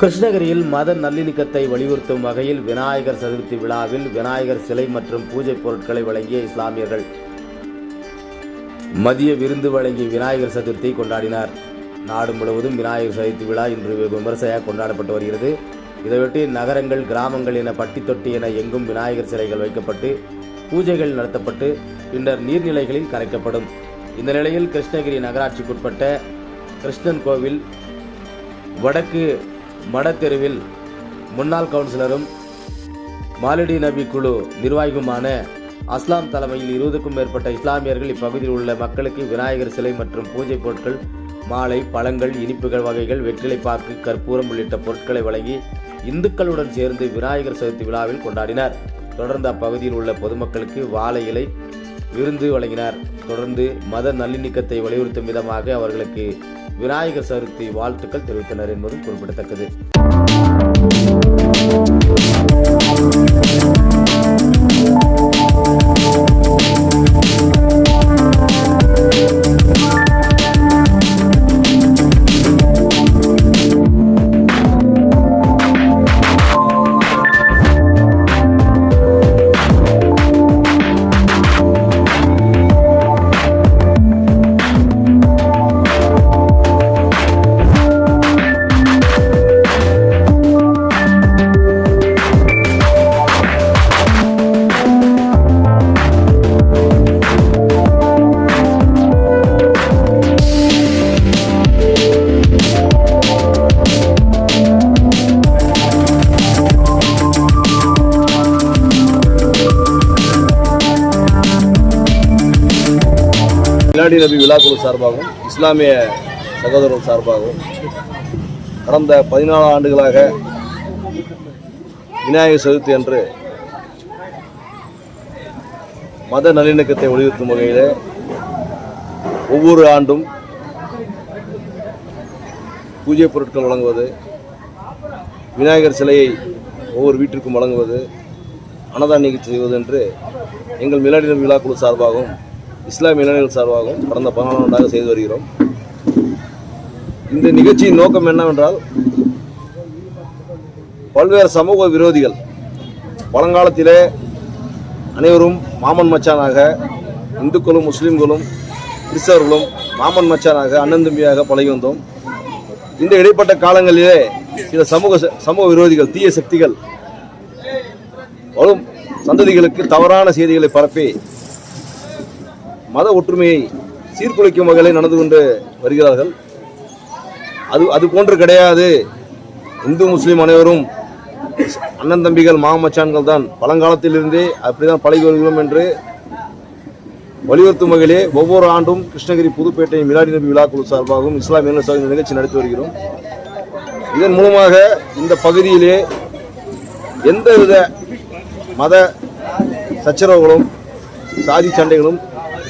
கிருஷ்ணகிரியில் மத நல்லிணக்கத்தை வலியுறுத்தும் வகையில் விநாயகர் சதுர்த்தி விழாவில் விநாயகர் சிலை மற்றும் பூஜை பொருட்களை வழங்கிய இஸ்லாமியர்கள். மதிய விருந்து வழங்கி விநாயகர் சதுர்த்தி கொண்டாடினார். நாடு முழுவதும் விநாயகர் சதுர்த்தி விழா இன்று வெகு விமர்சையாக கொண்டாடப்பட்டு வருகிறது. இதையொட்டி நகரங்கள் கிராமங்கள் என பட்டி தொட்டி என எங்கும் விநாயகர் சிலைகள் வைக்கப்பட்டு பூஜைகள் நடத்தப்பட்டு பின்னர் நீர்நிலைகளில் கரைக்கப்படும். இந்த நிலையில் கிருஷ்ணகிரி நகராட்சிக்குட்பட்ட கிருஷ்ணன் கோவில் வடக்கு மடத்தெருவில் முன்னாள் கவுன்சிலரும் மாலிடி நபி குழு நிர்வாகியுமான அஸ்லாம் தலைமையில் இருபதுக்கும் மேற்பட்ட இஸ்லாமியர்கள் இப்பகுதியில் உள்ள மக்களுக்கு விநாயகர் சிலை மற்றும் பூஜை பொருட்கள் மாலை பழங்கள் இனிப்புகள் வகைகள் வெற்றிலைப்பாக்கு கற்பூரம் உள்ளிட்ட பொருட்களை வழங்கி இந்துக்களுடன் சேர்ந்து விநாயகர் சதுர்த்தி விழாவில் கொண்டாடினார். தொடர்ந்து அப்பகுதியில் உள்ள பொதுமக்களுக்கு வாழை இலை விருந்து வழங்கினார். தொடர்ந்து மத நல்லிணக்கத்தை வலியுறுத்தும் விதமாக அவர்களுக்கு விநாயகர் சதுர்த்தி வாழ்த்துக்கள் தெரிவித்தனர் என்பதும் குறிப்பிடத்தக்கது. மிலாடி நபி விழாக்குழு சார்பாகவும் இஸ்லாமிய சகோதரர்கள் சார்பாகவும் கடந்த பதினாலு ஆண்டுகளாக விநாயகர் சதுர்த்தி அன்று மத நல்லிணக்கத்தை வலியுறுத்தும் வகையில் ஒவ்வொரு ஆண்டும் பூஜை பொருட்கள் வழங்குவது விநாயகர் சிலையை ஒவ்வொரு வீட்டிற்கும் வழங்குவது அன்னதான நிகழ்ச்சி செய்வது என்று எங்கள் மிலாடி நபி விழாக்குழு சார்பாகவும் இஸ்லாமிய இளைஞர்கள் சார்பாகவும் கடந்த பதினாலு ஆண்டாக செய்து வருகிறோம். இந்த நிகழ்ச்சியின் நோக்கம் என்னவென்றால் பல்வேறு சமூக விரோதிகள் பழங்காலத்திலே அனைவரும் மாமன் மச்சானாக இந்துக்களும் முஸ்லீம்களும் கிறிஸ்தவர்களும் மாமன் மச்சானாக அண்ணன் தம்பியாக பழகி வந்தோம். இந்த இடைப்பட்ட காலங்களிலே சில சமூக சமூக விரோதிகள் தீய சக்திகள் வரும் சந்ததிகளுக்கு தவறான செய்திகளை பரப்பி மத ஒற்றுமையை சீர்குலைக்கும் வகையில் நடந்து கொண்டு வருகிறார்கள். அது அது போன்று கிடையாது. இந்து முஸ்லீம் அனைவரும் அண்ணன் தம்பிகள் மாமச்சான்கள் தான் பழங்காலத்திலிருந்தே அப்படிதான் பழகி வருகிறோம் என்று வலியுறுத்தும் வகையிலே ஒவ்வொரு ஆண்டும் கிருஷ்ணகிரி புதுப்பேட்டை மிலாடி நபி விழாக்குழு சார்பாகவும் இஸ்லாமிய இளைஞர் நிகழ்ச்சி நடத்தி வருகிறோம். இதன் மூலமாக இந்த பகுதியிலே எந்தவித மத சச்சரவுகளும் சாதி சண்டைகளும்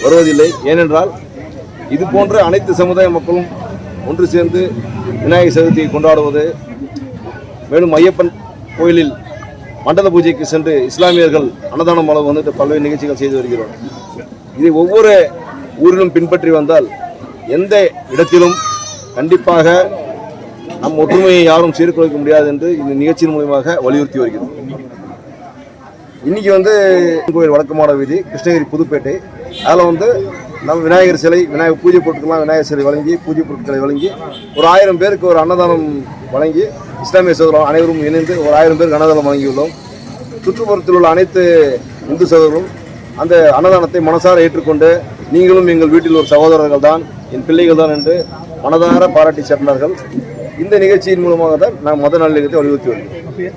வருவதில்லை. ஏனென்றால் இது போன்ற அனைத்து சமுதாய மக்களும் ஒன்று சேர்ந்து விநாயகர் சதுர்த்தியை கொண்டாடுவது மேலும் ஐயப்பன் கோயிலில் மண்டல பூஜைக்கு சென்று இஸ்லாமியர்கள் அன்னதானம் அளவு வந்துட்டு பல்வேறு நிகழ்ச்சிகள் செய்து வருகிறோம். இதை ஒவ்வொரு ஊரிலும் பின்பற்றி வந்தால் எந்த இடத்திலும் கண்டிப்பாக நம் ஒற்றுமையை யாரும் சீர்குலைக்க முடியாது என்று இந்த நிகழ்ச்சியின் மூலமாக வலியுறுத்தி வருகிறோம். இன்றைக்கி வந்து கோயில் வழக்கமான வீதி கிருஷ்ணகிரி புதுப்பேட்டை. அதில் வந்து நம்ம விநாயகர் சிலை விநாயகர் பூஜை பொருட்கள்லாம் விநாயகர் சிலை வழங்கி பூஜை பொருட்களை வழங்கி ஒரு ஆயிரம் பேருக்கு ஒரு அன்னதானம் வழங்கி இஸ்லாமிய சகோதரம் அனைவரும் இணைந்து ஒரு ஆயிரம் பேருக்கு அன்னதானம் வழங்கியுள்ளோம். சுற்றுப்புறத்தில் உள்ள அனைத்து இந்து சகோதரரும் அந்த அன்னதானத்தை மனசார ஏற்றுக்கொண்டு நீங்களும் எங்கள் வீட்டில் ஒரு சகோதரர்கள் தான் என் பிள்ளைகள் தான் என்று மனதார பாராட்டி சேர்ந்தார்கள் இந்த நிகழ்ச்சியின் மூலமாக தான் நான் மத நல்லிணத்தை வலியுறுத்தி வருகிறேன்.